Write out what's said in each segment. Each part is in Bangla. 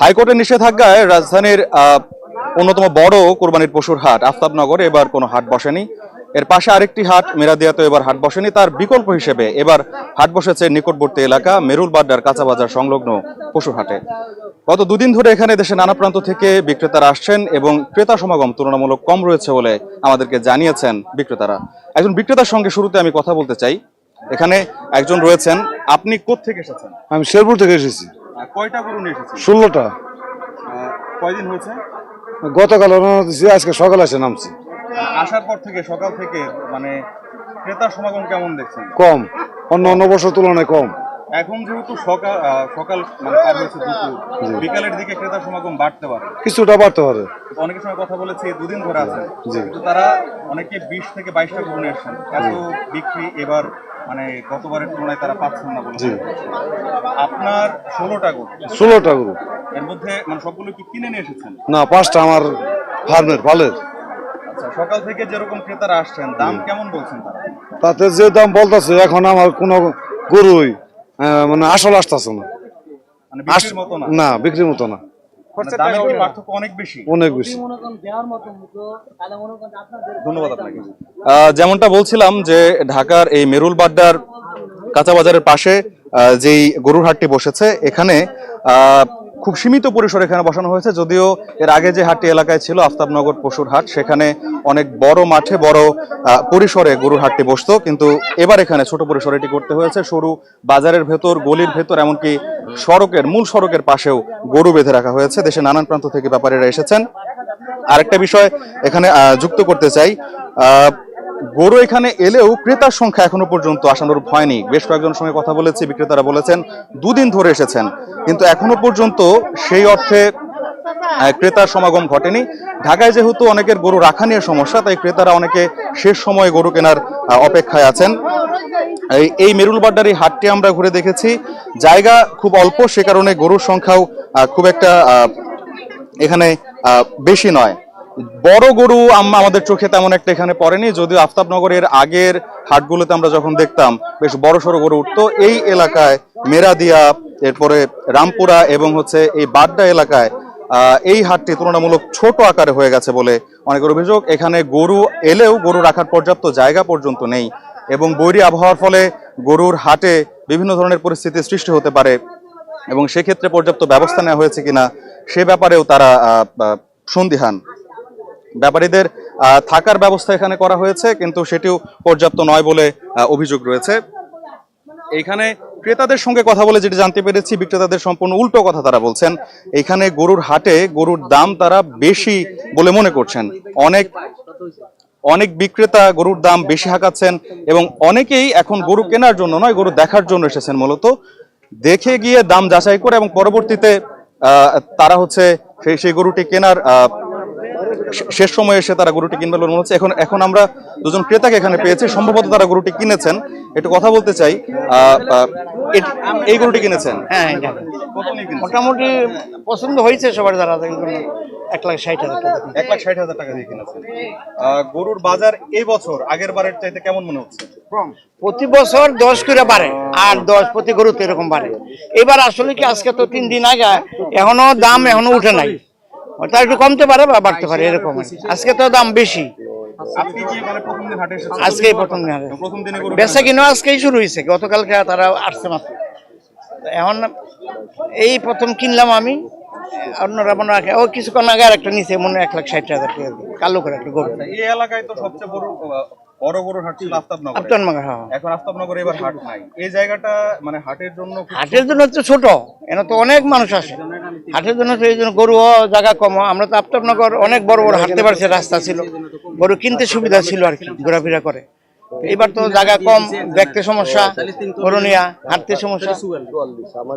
হাইকোর্টের নিষেধাজ্ঞায় রাজধানীর অন্যতম বড় কোরবানির পশুর হাট আফতাবনগরে, এবার কোনো হাট বসেনি। এর পাশে আরেকটি হাট মেরাদিয়াতে এবার হাট বসেনি। তার বিকল্প হিসেবে এবার হাট বসেছে নিকটবর্তী এলাকা মেরুল বাড্ডার কাঁচা বাজার সংলগ্ন পশুর হাটে। গত দুদিন ধরে এখানে দেশের নানা প্রান্ত থেকে বিক্রেতারা আসছেন এবং ক্রেতা সমাগম তুলনামূলক কম রয়েছে বলে আমাদেরকে জানিয়েছেন বিক্রেতারা। একজন বিক্রেতার সঙ্গে শুরুতে আমি কথা বলতে চাই। এখানে একজন রয়েছেন। আপনি কোত্থেকে এসেছেন? আমি শেরপুর থেকে এসেছি। কয়টা গরু নিয়ে এসেছেন? ষোলোটা। কয়দিন হয়েছে? গতকাল রওনা দিয়েছি আজকে সকালে এসে নামছি। আসার পর থেকে সকাল থেকে মানে ক্রেতার সমাগম কেমন দেখছেন? কম। অন্য অন্য বছর তুলনায় কম। এখন যেহেতু সকাল সকাল মানে পার হয়েছে দুপুর বিকালের দিকে ক্রেতার সমাগম বাড়তে পারে। কিছুটা বাড়তে পারে। অনেকের সঙ্গে কথা বলেছি দুদিন ধরে আছে। কিন্তু তারা অনেকে বিশ থেকে বাইশটা গরু নিয়ে আসছেন। এত বিক্রি এবার মানে গতবারের তুলনায় তারা পাচ্ছেন না বলে। আপনার ষোলোটা গরু। ষোলোটা গরু। এর মধ্যে মানে সবগুলো কি কিনে নিয়ে এসেছেন? না পাঁচটা আমার ফার্মের ফালের। আচ্ছা সকাল থেকে যেরকম ক্রেতারা আসছেন দাম কেমন বলছেন তারা? তাতে যে দাম বলতেছে এখন আমার কোনো গরুই মানে আসল আসতেছে না। মানে আস মতো না? না বিক্রির মতো না। মানে দামের কি পার্থক্য অনেক বেশি। অনেক বেশি। ধন্যবাদ আপনাকে। যেমনটা বলছিলাম যে ঢাকার এই মেরুল বাড্ডার কাঁচা বাজারের পাশে আহ, যেই গরুর হাটটি বসেছে এখানে আহ, খুব সীমিত পরিসরে এখানে বসানো হয়েছে, যদিও এর আগে যে হাটটি এলাকায় ছিল, আফতাবনগর পশুর হাট, সেখানে অনেক বড় মাঠে, বড় পরিসরে গরুর হাটটি বসতো, কিন্তু এবার এখানে ছোট পরিসরে এটি করতে হয়েছে। সরু বাজারের ভেতর, গলির ভেতর, এমনকি সড়কের, মূল সড়কের পাশেও গরু বেঁধে রাখা হয়েছে। দেশের নানান প্রান্ত থেকে ব্যাপারীরা এসেছেন। আরেকটা বিষয় এখানে যুক্ত করতে চাই গরু এখানে এলেও ক্রেতার সংখ্যা এখনও পর্যন্ত আসানোর ভয় নেই। বেশ কয়েকজনের সঙ্গে কথা বলেছি, বিক্রেতারা বলেছেন দুদিন ধরে এসেছেন। কিন্তু এখনও পর্যন্ত সেই অর্থে ক্রেতার সমাগম ঘটেনি। ঢাকায় যেহেতু অনেকের গরু রাখা নিয়ে সমস্যা, তাই ক্রেতারা অনেকে শেষ সময়ে গরু কেনার অপেক্ষায় আছেন। এই মেরুলবাড্ডার এই হাটটি আমরা ঘুরে দেখেছি। জায়গা খুব অল্প, সে কারণে গরুর সংখ্যাও খুব একটা এখানে বেশি নয়। বড় গরু আম- আমাদের চোখে তেমন একটা এখানে পড়েনি, যদিও আফতাবনগরের আগের হাটগুলোতে আমরা যখন দেখতাম, বেশ বড় সড়ো গরু উঠতো। এই এলাকায় মেরাদিয়া, এরপরে রামপুরা এবং হচ্ছে এই বাড্ডা এলাকায় এই হাটটি তুলনামূলক ছোট আকারে হয়ে গেছে বলে অনেকের অভিযোগ। এখানে গরু এলেও গরু রাখার পর্যাপ্ত জায়গা পর্যন্ত নেই এবং বৈরী আবহাওয়ার ফলে গরুর হাটে বিভিন্ন ধরনের পরিস্থিতির সৃষ্টি হতে পারে এবং সেক্ষেত্রে পর্যাপ্ত ব্যবস্থা নেওয়া হয়েছে কিনা সে ব্যাপারেও তারা সন্দিহান। ব্যাপারীদের থাকার ব্যবস্থা এখানে করা হয়েছে, কিন্তু সেটিও পর্যাপ্ত নয় বলে অভিযোগ রয়েছে। এইখানে ক্রেতাদের সঙ্গে কথা বলে যেটা জানতে পেরেছি, বিক্রেতাদের সম্পূর্ণ উল্টো কথা তারা বলছেন। এখানে গরুর হাটে গরুর দাম তারা বেশি বলে মনে করছেন। অনেক অনেক বিক্রেতা গরুর দাম বেশি হাঁকাচ্ছেন এবং অনেকেই এখন গরু কেনার জন্য নয়, গরু দেখার জন্য এসেছেন মূলত। দেখে গিয়ে দাম যাচাই করে এবং পরবর্তীতে তারা হচ্ছে সেই গরুটি কেনার শেষ সময়ে এসে তারা গরুটি কিনবে বলে মনে হচ্ছে। এখন এখন আমরা দুজন ক্রেতাকে এখানে পেয়েছি। সম্ভবত তারা গরুটি কিনেছেন। একটু কথা বলতে চাই। এই গরুটি কিনেছেন? হ্যাঁ নিয়ে কিনেছেন? মোটামুটি পছন্দ হয়েছে সবার দ্বারা। এক লাখ ষাট হাজার টাকা। এক লাখ ষাট হাজার টাকা দিয়ে কিনেছেন। গরুর বাজার এই বছর আগের বারের চাইতে কেমন মনে হচ্ছে? প্রতি বছর দশ করে বাড়ে আর দশ প্রতি গরু তো এরকম বাড়ে। এবার আসলে কি আজকে তো তিন দিন আগে এখনও দাম এখনও উঠে নাই। ওটা একটু কমতে পারে বা বাড়তে পারে এরকম আজকে তো দাম বেশি। আজকে প্রথম দিন বেচা কিনা আজকেই শুরু হয়েছে গতকালকে তারা আসছে মাত্র। এখন এই প্রথম কিনলাম আমি অন্যরা মনে রাখে ও কিছুক্ষণ আগে আর একটা নিচে মনে এক লাখ ষাট হাজার টাকা। কালো করে একটা গরু। এই এলাকায় তো সবচেয়ে বড় আহ, বড় হাট ছিল আফতাবনগর আফটার হ্যাঁ। এখন আফতাবনগরে এবার হাট নাই। এই জায়গাটা মানে হাটের জন্য হাটের জন্য ছোট। এখানে তো অনেক মানুষ আসে। হাটের জন্য জন্য গরু জায়গা কম। আমরা তো আফতাবনগর অনেক বড় বড় হাঁটতে পারছি রাস্তা ছিল। গরু কিনতে সুবিধা ছিল আর কি ঘোরাফেরা করে। এবার তো জায়গা কম দেখতে সমস্যা গরু নিয়া হাঁটতে সমস্যা।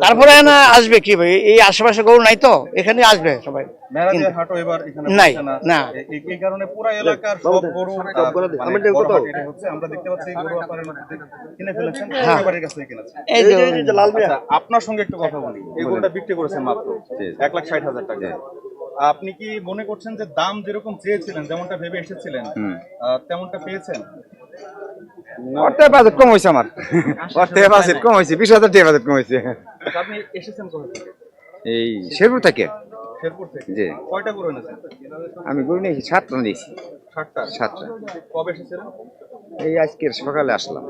তারপরে না আসবে কি ভাই? এই আশেপাশে গরু নাই তো? এখানে আসবে সবাই। মেরাদিয়ার হাটও এবার এখানে নাই, না। এই- এই কারণে পুরো এলাকার সব গরু আহ, বড় হাট এটা হচ্ছে। আমরা দেখতে পাচ্ছি গরু আপনারা কিনে ফেলেছেন এবারের কিনেছেন। এই যে আপনার সঙ্গে একটু কথা বলি। এই গরুটা বিক্রি করেছেন মাত্র এক লাখ ষাট হাজার টাকা। আপনি কি মনে করছেন যে দাম যেরকম চেয়েছিলেন যেমনটা ভেবে এসেছিলেন তেমনটা পেয়েছেন? অর্থের বাজেট কম হয়েছে আমার। অর্থের বাজেট কম হয়েছে বিশ হাজার টাকা বাজেট কম হয়েছে আপনি এসেছেন কোথা থেকে? এই শেরপুর থেকে। শেরপুর থেকে? জি। কয়টা গরু এনেছেন? আমি গরু নিয়েছি সাতটা নিয়েছি। সাতটা? কবে এসেছিলেন? এই আজকের সকালে আসলাম।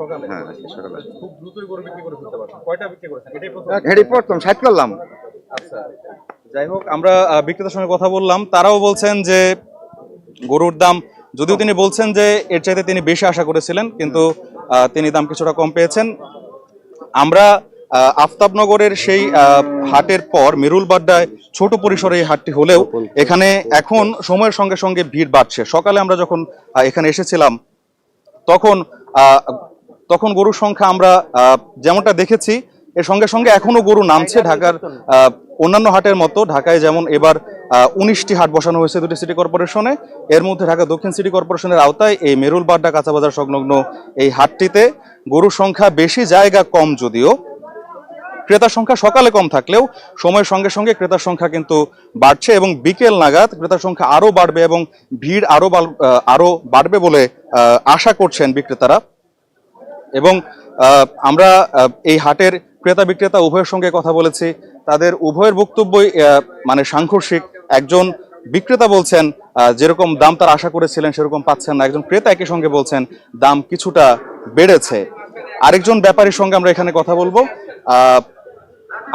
সকালে? হ্যাঁ আজকে সকালে। খুব দ্রুতই গরু বিক্রি করে ফেলতে পারছেন। কয়টা বিক্রি করেছেন? এটাই প্রথম। হেঁটে প্রথম সাইড করলাম। আচ্ছা। যাই হোক আমরা বিক্রেতার সঙ্গে কথা বললাম। তারাও বলছেন যে গরুর দাম যদিও তিনি বলছেন যে এর চাইতে তিনি বেশি আশা করেছিলেন, কিন্তু তিনি দাম কিছুটা কম পেয়েছেন। আমরা আফতাবনগরের সেই হাটের পর, মেরুল বাড্ডায় ছোট পরিসরে এই হাটটি হলেও এখানে এখন সময়ের সঙ্গে সঙ্গে ভিড় বাড়ছে। সকালে আমরা যখন এখানে এসেছিলাম, তখন তখন গরুর সংখ্যা আমরা যেমনটা দেখেছি, এর সঙ্গে সঙ্গে এখনও গরু নামছে ঢাকার অন্যান্য হাটের মতো। ঢাকায় যেমন এবার উনিশটি হাট বসানো হয়েছে দুটি সিটি কর্পোরেশনে। এর মধ্যে ঢাকা দক্ষিণ সিটি কর্পোরেশনের আওতায় এই মেরুল বাড্ডা কাঁচাবাজার সংলগ্ন এই হাটটিতে গরুর সংখ্যা বেশি জায়গা কম যদিও। ক্রেতার সংখ্যা সকালে কম থাকলেও সময়ের সঙ্গে সঙ্গে ক্রেতার সংখ্যা কিন্তু বাড়ছে এবং বিকেল নাগাদ ক্রেতার সংখ্যা আরও বাড়বে এবং ভিড় আরও আহ, বাড়বে বলে আশা করছেন বিক্রেতারা। এবং আমরা এই হাটের ক্রেতা বিক্রেতা উভয়ের সঙ্গে কথা বলেছি। তাদের উভয়ের বক্তব্যই মানে সাংঘর্ষিক। একজন বিক্রেতা বলছেন যেরকম দাম তার আশা করেছিলেন সেরকম পাচ্ছেন না। একজন ক্রেতা একই সঙ্গে বলছেন দাম কিছুটা বেড়েছে। আরেকজন ব্যাপারীর সঙ্গে আমরা এখানে কথা বলব।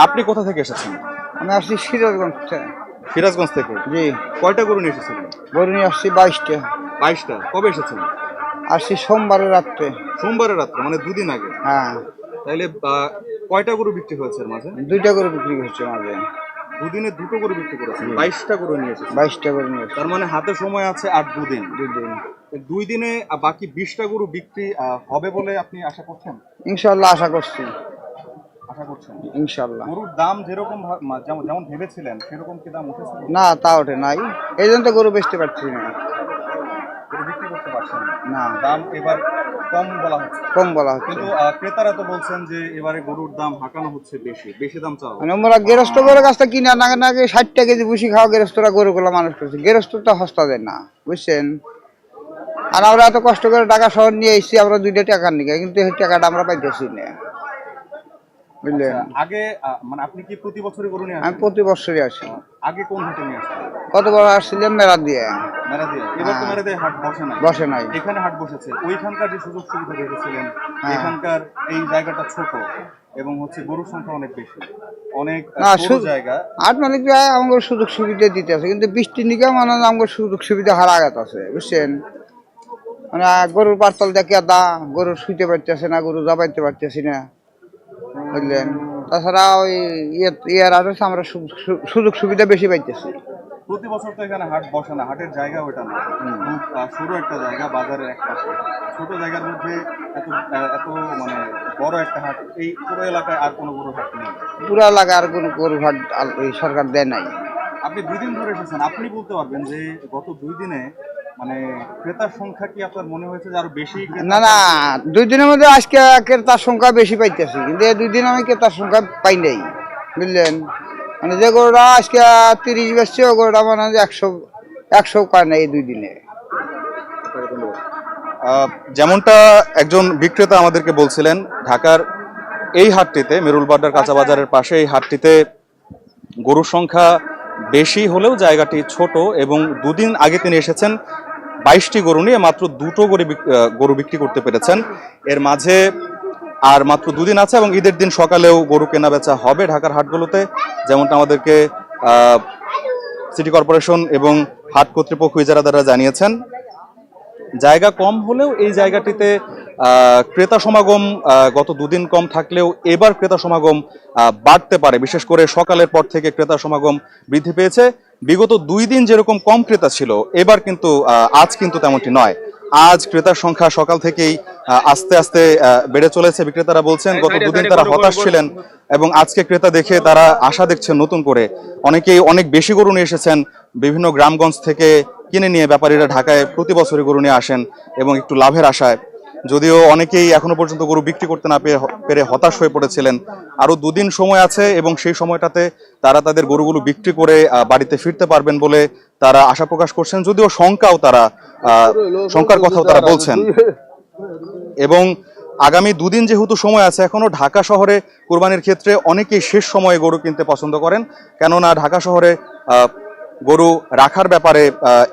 আপনি কোথা থেকে এসেছেন? আমি আসছি সিরাজগঞ্জ থেকে। সিরাজগঞ্জ থেকে? জি। কয়টা গরু নিয়ে এসেছিলেন? গরু নিয়ে আসছি বাইশটা। বাইশটা। কবে এসেছেন? আসছি সোমবারের রাত্রে। সোমবারের রাত্রে মানে দুদিন আগে? হ্যাঁ। আহ, কয়টা গরু বিক্রি হয়েছে মাঝে? দুইটা গরু বিক্রি করছে মাঝে। দুদিনে দুটো গরু বিক্রি করেছেন বাইশটা গরু নিয়ে এসেছেন বাইশটা করে নিয়েছে। তার মানে হাতে সময় আছে আর দুদিন। দুদিন। দুই দিনে বাকি বিশটা গরু বিক্রি হবে বলে আপনি আশা করছেন? ইনশাল্লাহ আশা করছি। আশা করছেন? ইনশাল্লাহ গরুর দাম যেরকম যেমন যেমন ভেবেছিলেন সেরকম কি দাম উঠেছে? না তা ওঠে নাই। এই জন্য তো গরু বেচতে পারছি না। বিক্রি করতে পারছেন। না। দাম এবার কম বলা হচ্ছে। কম বলা হচ্ছে। কিন্তু ক্রেতারা তো বলছেন যে এবারে গরুর দাম হাঁকানো হচ্ছে বেশি বেশি দাম চাওয়া মানে আমরা গেরস্ত গরুর কাছ থেকে কিনে না নাকি টাকা কেজি ভুষি খাওয়া গেরস্তরা গরুগুলো মানুষ করছে। গেরস্ত তো হস্তা দেয় না বুঝছেন? আর আমরা এত কষ্ট করে টাকা শহর নিয়ে এসেছি আমরা দুইটা টাকার নিকে কিন্তু টাকাটা আমরা পাইতেছি না। বুঝলেন? আগে মানে আপনি কি প্রতি বছরই গরু নিয়ে আমি প্রতি বছরই আসি। আগে কোন হাটে নিয়ে আসতেন? কত আসছিলাম মেলা দিয়ে মেরা দিয়ে এবার তো মেরা হাট বসে না বসে নাই। এখানে হাট বসেছে। ওইখানকার যে সুযোগ সুবিধা দেখেছিলেন হ্যাঁ। এখানকার এই জায়গাটা ছোট এবং হচ্ছে গরুর সংখ্যা অনেক বেশি। অনেক জায়গা। আট মালিক সুযোগ সুবিধা দিতে আছে কিন্তু বৃষ্টির নিকে মানে আমাকে সুযোগ সুবিধা হারা আঘাত আছে বুঝছেন? মানে গরুর পাতল দেখে দা গরু শুইতে পারতেছে না গরু জাবাইতে পারতেছি না। বুঝলেন? তাছাড়া ওই ইয়ে ইয়ার আগে আমরা সু- সু- সুযোগ সুবিধা বেশি পাইতেছি। প্রতি বছর তো এখানে হাট বসে না হাটের জায়গা ওটা না। সরু একটা জায়গা বাজারের এক পাশে ছোট জায়গার মধ্যে এত এত মানে বড় একটা হাট এই পুরো এলাকায় আর কোনো গরুর হাট নেই। পুরা এলাকা আর কোনো গরু এই সরকার দেয় নাই। আপনি দুই দিন ধরে এসেছেন আপনি বলতে পারবেন যে গত দুই দিনে মানে ক্রেতার সংখ্যা কি আপনার মনে হয়েছে যে আরও বেশি না না দুই দিনের মধ্যে আজকে ক্রেতার সংখ্যা বেশি পাইতেছি কিন্তু এই দুই দিন আমি ক্রেতার সংখ্যা পাই নাই বুঝলেন? মানে যে গরুটা আজকে তিরিশ বেচছে ও গরুটা মানে একশো একশো পায় না এই দুই দিনে। আহ, যেমনটা একজন বিক্রেতা আমাদেরকে বলছিলেন ঢাকার এই হাটটিতে মেরুল বাড্ডার কাঁচা বাজারের পাশে এই হাটটিতে গরুর সংখ্যা বেশি হলেও জায়গাটি ছোট এবং দুদিন আগে তিনি এসেছেন বাইশটি গরু নিয়ে মাত্র দুটো গরু গরু বিক্রি করতে পেরেছেন। এর মাঝে আর মাত্র দুদিন আছে এবং ঈদের দিন সকালেও গরু কেনা বেচা হবে ঢাকার হাটগুলোতে, যেমনটা আমাদেরকে সিটি কর্পোরেশন এবং হাট কর্তৃপক্ষ ইজারাদাররা জানিয়েছেন। জায়গা কম হলেও এই জায়গাটিতে ক্রেতা সমাগম গত দুদিন কম থাকলেও এবার ক্রেতা সমাগম বাড়তে পারে। বিশেষ করে সকালের পর থেকে ক্রেতা সমাগম বৃদ্ধি পেয়েছে। বিগত দুই দিন যেরকম কম ক্রেতা ছিল এবার কিন্তু আজ কিন্তু তেমনটি নয়। আজ ক্রেতার সংখ্যা সকাল থেকেই আস্তে আস্তে বেড়ে চলেছে। বিক্রেতারা বলছেন গত দুদিন তারা হতাশ ছিলেন এবং আজকে ক্রেতা দেখে তারা আশা দেখছেন নতুন করে। অনেকেই অনেক বেশি গরু নিয়ে এসেছেন বিভিন্ন গ্রামগঞ্জ থেকে কিনে নিয়ে ব্যাপারীরা ঢাকায় প্রতি বছরই গরু নিয়ে আসেন এবং একটু লাভের আশায়। যদিও অনেকেই এখনও পর্যন্ত গরু বিক্রি করতে না পেরে হতাশ হয়ে পড়েছিলেন। আরও দুদিন সময় আছে এবং সেই সময়টাতে তারা তাদের গরুগুলো বিক্রি করে বাড়িতে ফিরতে পারবেন বলে তারা আশা প্রকাশ করছেন। যদিও শঙ্কাও তারা শঙ্কার কথাও তারা বলছেন। এবং আগামী দুদিন যেহেতু সময় আছে, এখনও ঢাকা শহরে কোরবানির ক্ষেত্রে অনেকেই শেষ সময়ে গরু কিনতে পছন্দ করেন। কেননা ঢাকা শহরে গরু রাখার ব্যাপারে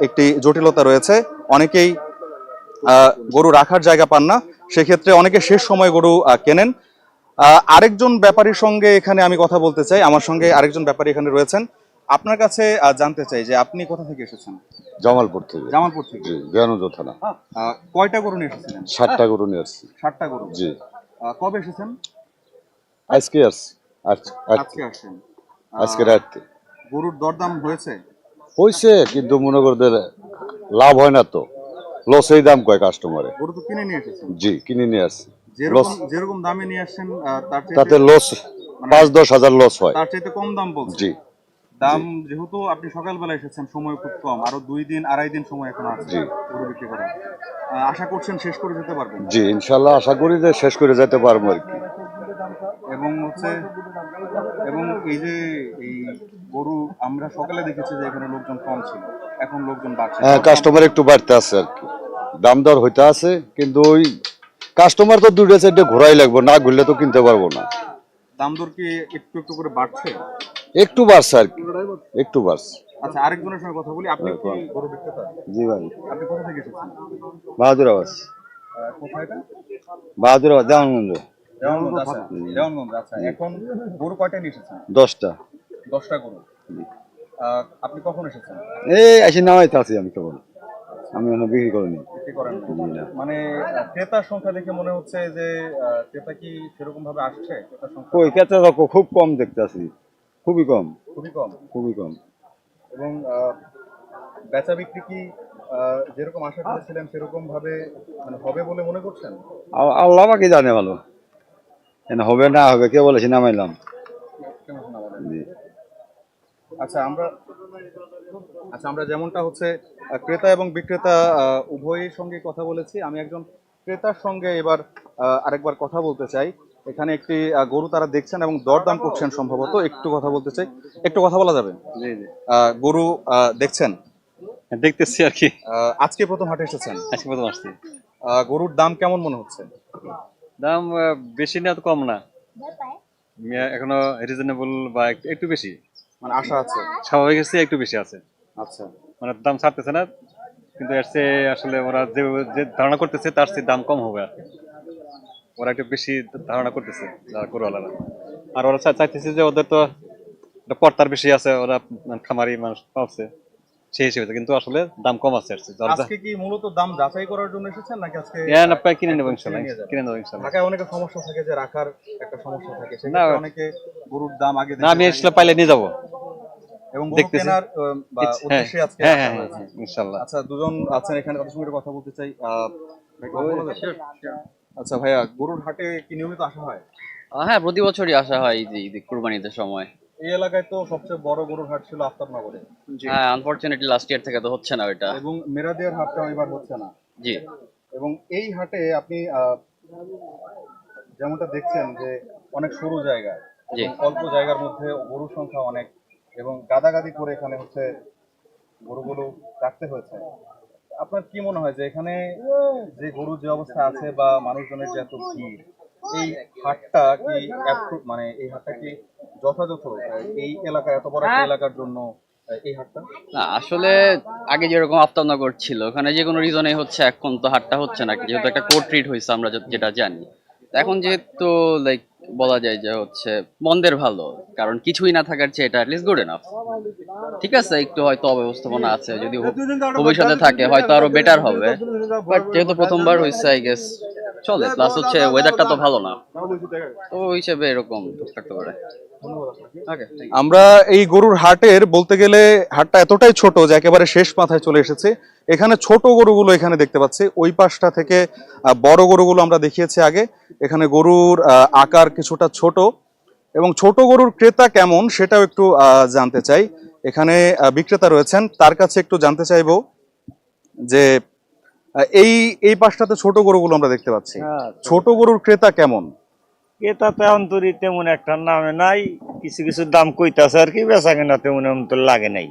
একটি জটিলতা রয়েছে। অনেকেই গরু রাখার জায়গা পান না। সেক্ষেত্রে অনেকে শেষ সময় গরু কেনেন। আরেকজন ব্যাপারীর সঙ্গে এখানে আমি কথা বলতে চাই। আমার সঙ্গে আরেকজন ব্যাপারী এখানে রয়েছেন। আপনার কাছে জানতে চাই যে আপনি কোথা থেকে এসেছেন? জামালপুর থেকে। জামালপুর থেকে? জি বেয়ানুজ থানা কয়টা গরু নিয়ে এসেছিলেন? ষাটটা গরু নিয়ে আসছি। ষাটটা গরু। জি। কবে এসেছেন? আজকে আসছি। আজ- আজ- আজকে আসছেন। আজকে রাত্রে। গরুর দরদাম হয়েছে? হয়েছে কিন্তু মনে করতে লাভ হয় না তো। লসেই দাম কয় কাস্টমারে গরু তো কিনে নিয়ে এসেছেন। জি কিনে নিয়ে আসছি। যেরকম যেরকম দামে নিয়ে আসছেন তার তাতে লস পাঁচ দশ হাজার লস হয়। তার চাইতে কম দাম বলছে জি। দাম যেহেতু আপনি সকালবেলা এসেছেন সময় খুব কম। আরও দুই দিন আড়াই দিন সময় এখন আছে জি। গরু বিক্রি করার। আশা করছেন শেষ করে যেতে পারবেন। জি ইনশাল্লাহ আশা করি যে শেষ করে যেতে পারব আর কি। এবং হচ্ছে এবং এই যে এই গরু আমরা সকালে দেখেছি যে এখানে লোকজন কম ছিল। এখন লোকজন বাড়ছে। হ্যাঁ কাস্টমার একটু বাড়তে আছে আর কি। দাম দর হইতে আছে কিন্তু ওই কাস্টমার তো দুইটা সাইডে ঘোরাই লাগবে না ঘুরলে তো কিনতে পারব না। দাম দর কি একটু একটু করে বাড়ছে? একটু বাড়ছে আর কি একটু বাড়ছে। আচ্ছা আরেকজনের সঙ্গে কথা বলি আপনি কি গরু বিক্রেতা? জি ভাই। আপনি কোথা থেকে এসেছেন? বাহাদুর আবাস। কোথায় এটা? বাহাদুর আবাস দেওয়ানগঞ্জ। দেওয়ানগঞ্জ আচ্ছা। দেওয়ানগঞ্জ আচ্ছা। এখন গরু কয়টা নিয়ে এসেছেন? দশটা। দশটা গরু। আপনি কখন এসেছেন? এই আসি নামাইতে আছি আমি কেবল। আমি এখনও বিক্রি করিনি। বিক্রি করেন জি না। মানে ক্রেতার সংখ্যা দেখে মনে হচ্ছে যে আহ, ক্রেতা কি সেরকম ভাবে আসছে? ক্রেতার সংখ্যা কই কেতে দেখো খুব কম দেখতে আছি খুবই কম। খুবই কম। খুবই কম। এবং আহ, বেচা বিক্রি কি আহ, যেরকম আশা করেছিলেন সেরকম ভাবে মানে হবে বলে মনে করছেন? আ- আল্লাহ বাকি জানে ভালো। এনে হবে না হবে কে বলেছি নামাইলাম। কেমন শোনা বলেন? জি। আচ্ছা আমরা আচ্ছা আমরা যেমনটা হচ্ছে ক্রেতা এবং বিক্রেতা উভয়ের সঙ্গে কথা বলেছি। আমি একজন ক্রেতার সঙ্গে এবার আহ, আরেকবার কথা বলতে চাই। এখানে একটি গরু তারা দেখছেন এবং দরদাম করছেন সম্ভবত। একটু কথা বলতে চাই। একটু কথা বলা যাবে? জি জি। আহ, গরু দেখছেন? দেখতেছি আর কি। আহ, আজকে প্রথম হাটে এসেছেন। আজকে প্রথম আসছি। আহ, গরুর দাম কেমন মনে হচ্ছে? দাম বেশি না তো কম না। এখনও রিজনেবল বা একটু বেশি। মানে আশা আছে? একটু বেশি আছে। আচ্ছা। মানে দাম ছাড়তেছে না কিন্তু এর চেয়ে আসলে ওরা যে যে ধারণা করতেছে তার চেয়ে দাম কম হবে আর কি। ওরা একটু বেশি ধারণা করতেছে যারা আর ওরা চাইতেছে যে ওদের তো পর্তার বেশি আছে ওরা খামারি মানুষ পাচ্ছে সেই হিসেবে কিন্তু আসলে দাম কম আছে আজকে কি মূলত দাম যাচাই করার জন্য এসেছেন নাকি আজকে হ্যাঁ, না প্রায় কিনে নেব ইনশাল্লাহ। কিনে নেব ইনশাল্লাহ। ঢাকায় অনেক সমস্যা থাকে যে রাখার একটা সমস্যা থাকে সেক্ষেত্রে অনেকে গরুর দাম আগে না আমি আসলে পাইলে নিয়ে যাব। এবং গরু কেনার বা হ্যাঁ উদ্দেশ্যে আজকে হ্যাঁ হ্যাঁ হয়েছে। হ্যাঁ, ইনশাল্লাহ। আচ্ছা দুজন আছেন এখানে তাদের সঙ্গে কথা বলতে চাই? আচ্ছা ভাইয়া গরুর হাটে কি নিয়মিত আসা হয়? আহ, হ্যাঁ প্রতি বছরই আসা হয় এই যে ঈদ কুরবানিদের সময়। এই এলাকায় তো সবচেয়ে বড় গরুর হাট ছিল আফতাবনগরে হ্যাঁ আনফরচুনেটলি লাস্ট ইয়ার থেকে তো হচ্ছে না ওইটা। এবং মেরাদিয়ার হাটটা এবার হচ্ছে না। জি। এবং এই হাটে আপনি যেমনটা দেখছেন যে অনেক সরু জায়গা জি। অল্প জায়গার মধ্যে গরুর সংখ্যা অনেক এবং গাদাগাদি করে এখানে হচ্ছে গরুগুলো রাখতে হয়েছে। আপনার কি মনে হয় যে এখানে যে গরু যে অবস্থা আছে বা মানুষজনের যে এত ভিড় এই হাটটা কি মানে এই হাটটা কি যথাযথ? এই এলাকা এত বড় এলাকার জন্য না আসলে আগে যেরকম আফতাবনগর ছিল ওখানে যে কোনো রিজনে হচ্ছে এখন তো হাটটা হচ্ছে না যেহেতু একটা কোর্ট ট্রিট হয়েছে আমরা যেটা জানি। এখন যেহেতু লাইক বলা যায় যে হচ্ছে মন্দের ভালো কারণ কিছুই না থাকার চেয়ে এটা অ্যাটলিস্ট গুড এনাফ ঠিক আছে একটু হয়তো অব্যবস্থাপনা আছে যদি ভবিষ্যতে থাকে হয়তো আরও বেটার হবে। বাট যেহেতু প্রথমবার হয়েছে আই গেস চলে প্লাস হচ্ছে ওয়েদারটা তো ভালো না। তো ওই হিসেবে এরকম থাকতে পারে। আমরা এই গরুর হাটের বলতে গেলে হাটটা এতটাই ছোট যে একেবারে শেষ মাথায় চলে এসেছে। এখানে ছোট গরুগুলো এখানে দেখতে পাচ্ছি। ওই পাশটা থেকে বড় গরুগুলো আমরা দেখিয়েছি আগে। এখানে গরুর আকার কিছুটা ছোট। এবং ছোট গরুর ক্রেতা কেমন সেটাও একটু আহ, জানতে চাই। এখানে বিক্রেতা রয়েছেন। তার কাছে একটু জানতে চাইব যে এই এই পাশটাতে ছোট গরুগুলো আমরা দেখতে পাচ্ছি। ছোট গরুর ক্রেতা কেমন? এটা তো এখন তেমন একটা নামে নাই কিছু কিছু দাম কইতাছে আর কি বেচা কেনা তেমন এমন তো লাগে নাই।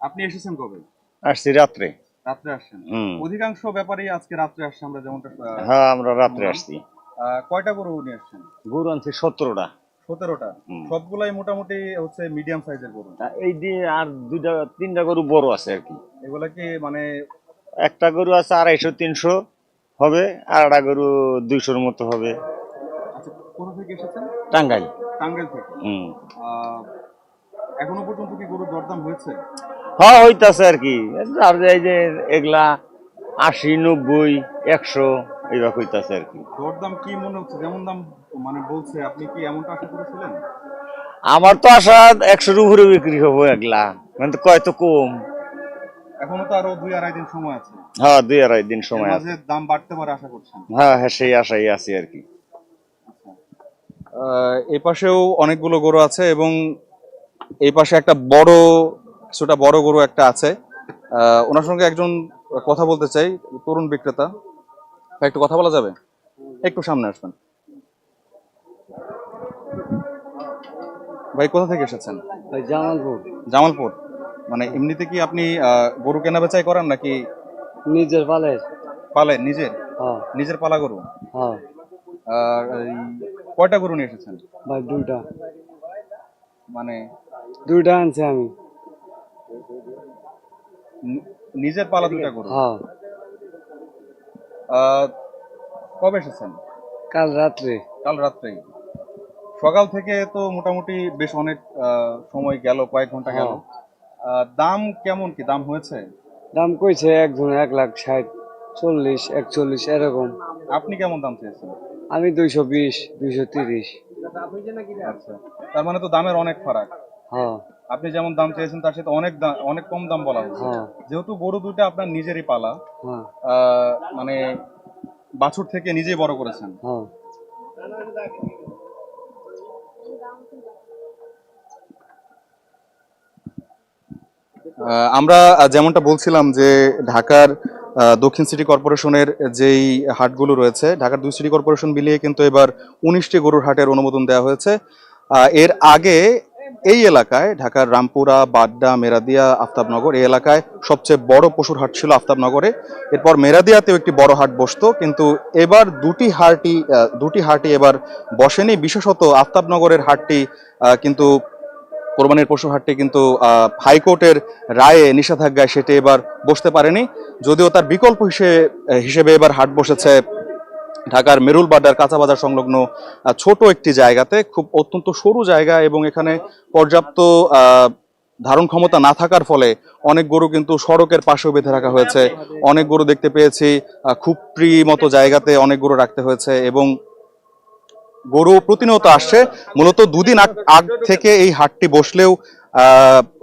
আপনি এসেছেন কবে? আসছি রাত্রে। রাত্রে আসছেন? অধিকাংশ ব্যাপারই আজকে রাত্রে আসছে আমরা যেমনটা হ্যাঁ আমরা রাত্রে আসছি। আহ, কয়টা গরু নিয়ে আসছেন? গরু আনছি সতেরোটা। সতেরোটা? সবগুলাই মোটামুটি হচ্ছে মিডিয়াম সাইজের গরু। এই দিয়ে আর দুইটা তিনটা গরু বড় আছে আর কি। এগুলা কি মানে একটা গরু আছে আড়াইশো তিনশো হবে আর একটা গরু দুইশোর মতো হবে। আচ্ছা কোথা থেকে এসেছেন? টাঙ্গাইল। টাঙ্গাইল থেকে? হুম। আহ, এখনও পর্যন্ত কি গরুর দরদাম হয়েছে? হ্যাঁ হইতাছে আর কি। আর এই যে এগুলা আশি নব্বই একশো এইভাবে হইতাছে আর কি। দরদাম কি মনে হচ্ছে? যেমন দাম মানে বলছে আপনি কি এমনটা আশা করেছিলেন? আমার তো আশা একশোর উপরে বিক্রি হব এগুলা মানে তো কয় তো কম। এখনও তো আরও দুই আড়াই দিন সময় আছে। হ্যাঁ দুই আড়াই দিন সময় আছে। দাম বাড়তে পারে আশা করছেন? হ্যাঁ হ্যাঁ সেই আশাই আছি আর কি। এই পাশেও অনেকগুলো গরু আছে এবং এই পাশে একটা বড় কিছুটা বড় গরু একটা আছে। আহ, ওনার সঙ্গে একজন কথা বলতে চাই তরুণ বিক্রেতা। একটু কথা বলা যাবে? একটু সামনে আসবেন। ভাই কোথা থেকে এসেছেন? জামালপুর। জামালপুর। মানে এমনিতে কি আপনি গরু কেনা বেচাই করেন নাকি নিজের পালে? পালেন নিজের? হ্যাঁ। নিজের পালা গরু? হ্যাঁ। আর কয়টা গরু নিয়ে এসেছেন? ভাই দুইটা। মানে দুইটা আনছি আমি। নিজের পালা দুটা গরু? হ্যাঁ। কবে এসেছেন? কাল রাত্রে। কাল রাত্রে সকাল থেকে তো মোটামুটি বেশ অনেক আহ, সময় গেল কয়েক ঘণ্টা গেল। দাম কেমন কি? দাম হয়েছে? দাম কইছে একজন এক লাখ ষাট চল্লিশ একচল্লিশ এরকম। আপনি কেমন দাম চেয়েছেন? আমি দুইশো বিশ দুইশো তিরিশ। আচ্ছা তার মানে তো দামের অনেক ফারাক। হ্যাঁ। আপনি যেমন দাম চেয়েছেন তার সাথে অনেক দাম অনেক কম দাম বলা হচ্ছে হ্যাঁ। যেহেতু গরু দুটো আপনার নিজেরই পালা হ্যাঁ। আহ, মানে বাছুর থেকে নিজেই বড় করেছেন। হ্যাঁ। আমরা যেমনটা বলছিলাম যে ঢাকার দক্ষিণ সিটি কর্পোরেশনের যেই হাটগুলো রয়েছে, ঢাকার দুই সিটি কর্পোরেশন মিলিয়ে কিন্তু এবার উনিশটি গরুর হাটের অনুমোদন দেওয়া হয়েছে। এর আগে এই এলাকায়, ঢাকার রামপুরা, বাড্ডা, মেরাদিয়া, আফতাবনগর, এই এলাকায় সবচেয়ে বড় পশুর হাট ছিল আফতাবনগরে। এরপর মেরাদিয়াতেও একটি বড় হাট বসতো, কিন্তু এবার দুটি হাটই দুটি হাটই এবার বসেনি। বিশেষত আফতাবনগরের হাটটি কিন্তু কোরবানির পশু হাটটি কিন্তু হাইকোর্টের রায়ে নিষেধাজ্ঞায় সেটি এবার বসতে পারেনি। যদিও তার বিকল্প হিসেবে হিসেবে এবার হাট বসেছে ঢাকার মেরুল বাড্ডার কাঁচা বাজার সংলগ্ন ছোট একটি জায়গাতে। খুব অত্যন্ত সরু জায়গা এবং এখানে পর্যাপ্ত ধারণ ক্ষমতা না থাকার ফলে অনেক গরু কিন্তু সড়কের পাশেও বেঁধে রাখা হয়েছে। অনেক গরু দেখতে পেয়েছি আহ, খুপড়ি মতো জায়গাতে অনেক গরু রাখতে হয়েছে এবং গরু প্রতিনিয়ত আসছে। মূলত দুদিন আগ- থেকে এই হাটটি বসলেও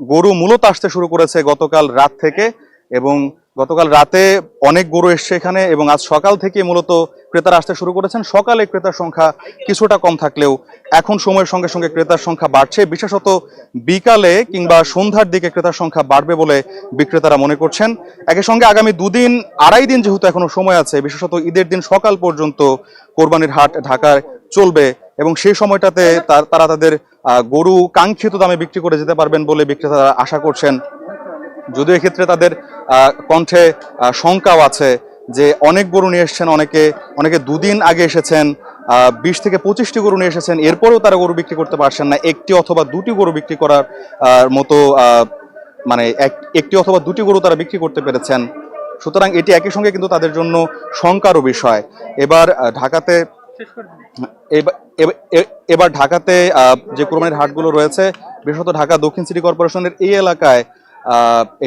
গরু মূলত আসতে শুরু করেছে গতকাল রাত থেকে এবং গতকাল রাতে অনেক গরু এসছে এখানে এবং আজ সকাল থেকে মূলত ক্রেতারা আসতে শুরু করেছেন। সকালে ক্রেতার সংখ্যা কিছুটা কম থাকলেও এখন সময়ের সঙ্গে সঙ্গে ক্রেতার সংখ্যা বাড়ছে। বিশেষত বিকালে কিংবা সন্ধ্যার দিকে ক্রেতার সংখ্যা বাড়বে বলে বিক্রেতারা মনে করছেন। একই সঙ্গে আগামী দুদিন, আড়াই দিন যেহেতু এখনও সময় আছে, বিশেষত ঈদের দিন সকাল পর্যন্ত কোরবানির হাট ঢাকায় চলবে এবং সেই সময়টাতে তার- তাদের গরু কাঙ্ক্ষিত দামে বিক্রি করে যেতে পারবেন বলে বিক্রেতারা আশা করছেন। যদিও এক্ষেত্রে তাদের কণ্ঠে শঙ্কাও আছে যে অনেক গরু নিয়ে এসেছেন, অনেকে অনেকে দুদিন আগে এসেছেন বিশ থেকে পঁচিশটি গরু নিয়ে এসেছেন, এরপরেও তারা গরু বিক্রি করতে পারছেন না। একটি অথবা দুটি গরু বিক্রি করার মতো মানে এক- একটি অথবা দুটি গরু তারা বিক্রি করতে পেরেছেন। সুতরাং এটি একই সঙ্গে কিন্তু তাদের জন্য শঙ্কারও বিষয়। এবার ঢাকাতে এবার ঢাকাতে যে কোরবানির হাটগুলো রয়েছে, বিশেষত ঢাকা দক্ষিণ সিটি কর্পোরেশনের এই এলাকায়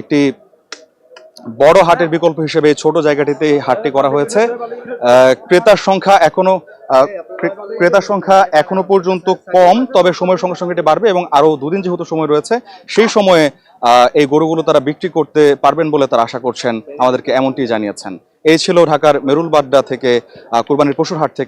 একটি বড় হাটের বিকল্প হিসেবে ছোট জায়গাটিতে এই হাটটি করা হয়েছে। ক্রেতার সংখ্যা এখনও ক্রেতার সংখ্যা এখনও পর্যন্ত কম, তবে সময়ের সঙ্গে সঙ্গে এটি বাড়বে এবং আরও দুদিন যেহেতু সময় রয়েছে, সেই সময়ে এই গরুগুলো তারা বিক্রি করতে পারবেন বলে তারা আশা করছেন। আমাদেরকে এমনটি জানিয়েছেন। এই ছিল ঢাকার মেরুল বাড্ডা থেকে কোরবানির পশুর হাট থেকে